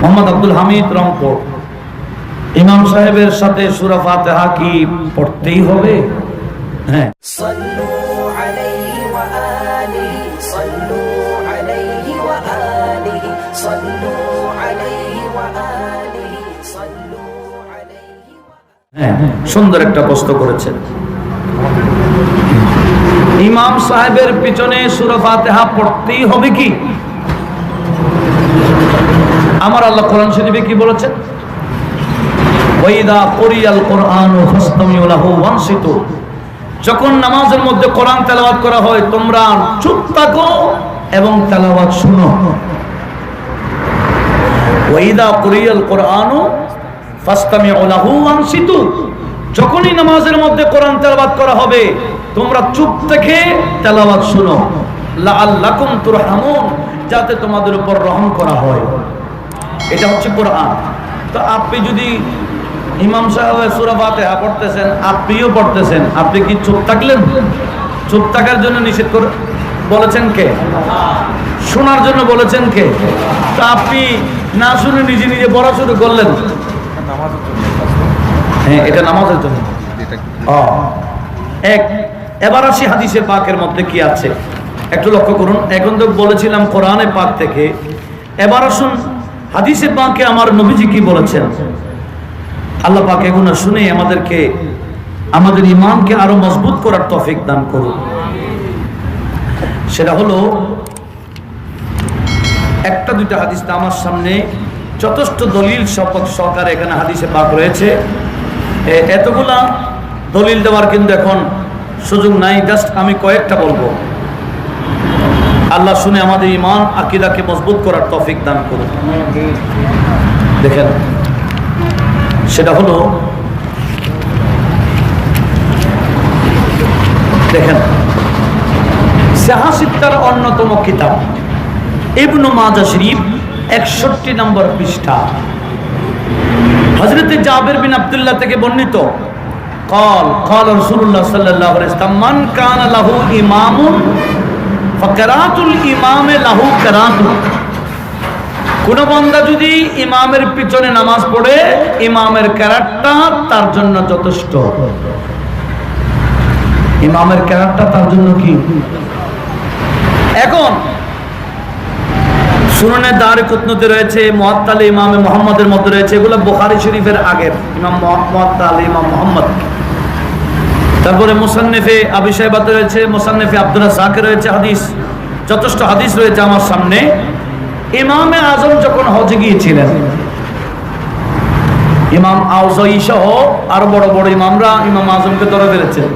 মোহাম্মদ আব্দুল হামিদ রংপুর। ইমাম সাহেবের সাথে সুরা ফাতেহা কি পড়তেই হবে? হ্যাঁ।, হ্যাঁ, হ্যাঁ। সুন্দর একটা প্রশ্ন করেছেন। ইমাম সাহেবের পিছনে সুরা ফাতেহা পড়তেই হবে কি? আমার আল্লাহ কোরআন শরীফে কি বলেছেন? ওয়াইদা কুরিয়াল কোরআন ওয়ানসিতু। যখন নামাজের মধ্যে কোরআন তেলাওয়াত করা হয়, তোমরা চুপ থাকো এবং তেলাওয়াত শুনো। ওয়াইদা কুরিয়াল কোরআন ফাসতামিউ লাহু ওয়ানসিতু। যখনই নামাজের মধ্যে কোরআন তেলাওয়াত করা হবে, তোমরা চুপ থেকে তেলাওয়াত শুনো। লাআল্লাকুম তুরহামুন, যাতে তোমাদের উপর রহম করা হয়। এটা হচ্ছে কোরআন। তো আপনি যদি ইমাম সাহেব সুরা ফাতিহা পড়তেছেন, আপনিও পড়তেছেন, আপনি কি চুপ থাকলেন? চুপ থাকার জন্য নিষেধ করে, বলেছেন কে? শোনার জন্য বলেছেন কে? তো আপনি না শুনে নিজে নিজে পড়া শুরু করলেন। হ্যাঁ এটা নামাজের জন্য। এক, এবার আসি হাদিসে পাকের মধ্যে কি আছে? একটু লক্ষ্য করুন। এখন তো বলেছিলাম কোরআনে পাক থেকে। এবার আসুন হাদিসে পাকে আমার নবীজি কি বলেছেন? আল্লাহ পাক এগুলো শুনে আমাদেরকে, আমাদের ইমানকে আরও মজবুত করার তফিক দান করুন। সেটা হলো, একটা দুইটা হাদিস আমার সামনে, যথেষ্ট দলিল শপথ সহকারে এখানে হাদিসে পাক রয়েছে। এতগুলা দলিল দেওয়ার কিন্তু এখন সুযোগ নাই। জাস্ট আমি কয়েকটা বলব। আল্লাহ শুনে আমাদের ইমান, আকিদাকে মজবুত করার তফিক দান করুন। দেখেন, সেটা হলো, দেখেন সাহাসিত্তার অন্যতম কিতাব, ইবনু মাজা শরীফ, একষট্টি নম্বর পৃষ্ঠা। হজরতে জাবের বিন আব্দুল্লাহ থেকে বর্ণিত, কল কল রসুল্লাহ সাল্লাহ ইসলাম মান কান লাহু ইমামুন ফকরাতুল ইমামে লাহু করাতুল কোন বান্দা যদি ইমামের পিছনে নামাজ পড়ে, ইমামের ক্যারাটটা তার জন্য যথেষ্ট। ইমামের ক্যারাটটা তার জন্য কি? এখন সুননে দারে কুতনুতে রয়েছে মহাত্তালে ইমামে মোহাম্মদের মধ্যে রয়েছে, এগুলো বোখারি শরীফের আগের, ইমাম মহাত্তালে ইমাম মোহাম্মদ। তারপরে মুসান্নেফে আবি সাহেবাতে রয়েছে, মুসান্নেফে আব্দুল্লাহ সাকে রয়েছে হাদিস। যথেষ্ট হাদিস রয়েছে আমার সামনে। ইমামে আজম যখন হজে গিয়েছিলেন, ইমাম আউজাই সহ আরও বড় বড় ইমামরা ইমাম আজমকে ধরে ফেলেছেন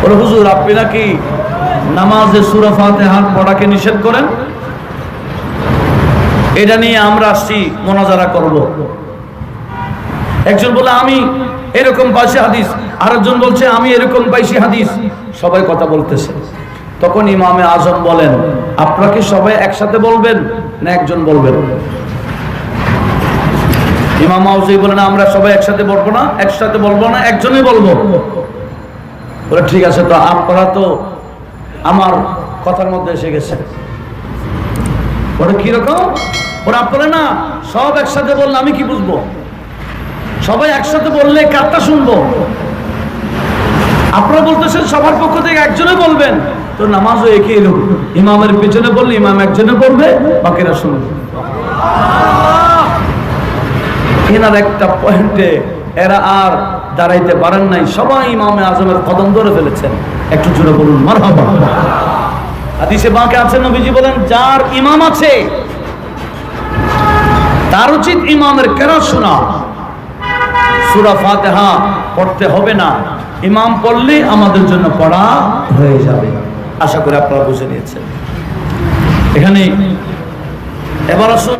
বলে, হুজুর, আপনি নাকি নামাজে সুরা ফাতেহা পড়াকে নিষেধ করেন? এটা নিয়ে আমরা আসছি, মোনাজারা করব। একজন বলে, আমি এরকম পাইছি হাদিস, আরেকজন বলছে, আমি এরকম পাইছি হাদিস। সবাই কথা বলতেছে। তখন ইমামে আজম বলেন, আপনাকে সবাই একসাথে বলবেন না একজন বলবেন? ইমাম আউজি বলেন, আমরা সবাই একসাথে বলব না, একসাথে বলব না, একজনই বলব। বলে, ঠিক আছে, তো আপনারা তো আমার কথার মধ্যে এসে গেছে। ওটা কীরকম? ওরা আপনারা না সব একসাথে বললে আমি কি বুঝব? সবাই একসাথে বললে কারটা শুনব? আপনারা বলতেছেন সবার পক্ষ থেকে একজনে বলবেন। তো নামাজও একই এলো ইমামের পেছনে বললে ইমাম একজনে পড়বে, বাকিরা শুনবে। এনার একটা পয়েন্টে এরা আর দাঁড়াইতে পারেন নাই। সবাই ইমামে আজমের কদম ধরে ফেলেছেন। একটু জোরে বলুন, মারহাবা। হাদিসে বাঁকে আছেন নবীজি বলেন, যার ইমাম আছে, তার উচিত ইমামের কেরাত শোনা। সুরা ফাতেহা পড়তে হবে না। ইমাম পড়লে আমাদের জন্য পড়া হয়ে যাবে। আশা করি আপনারা বুঝে নিয়েছেন। এখানে এবার আসুন।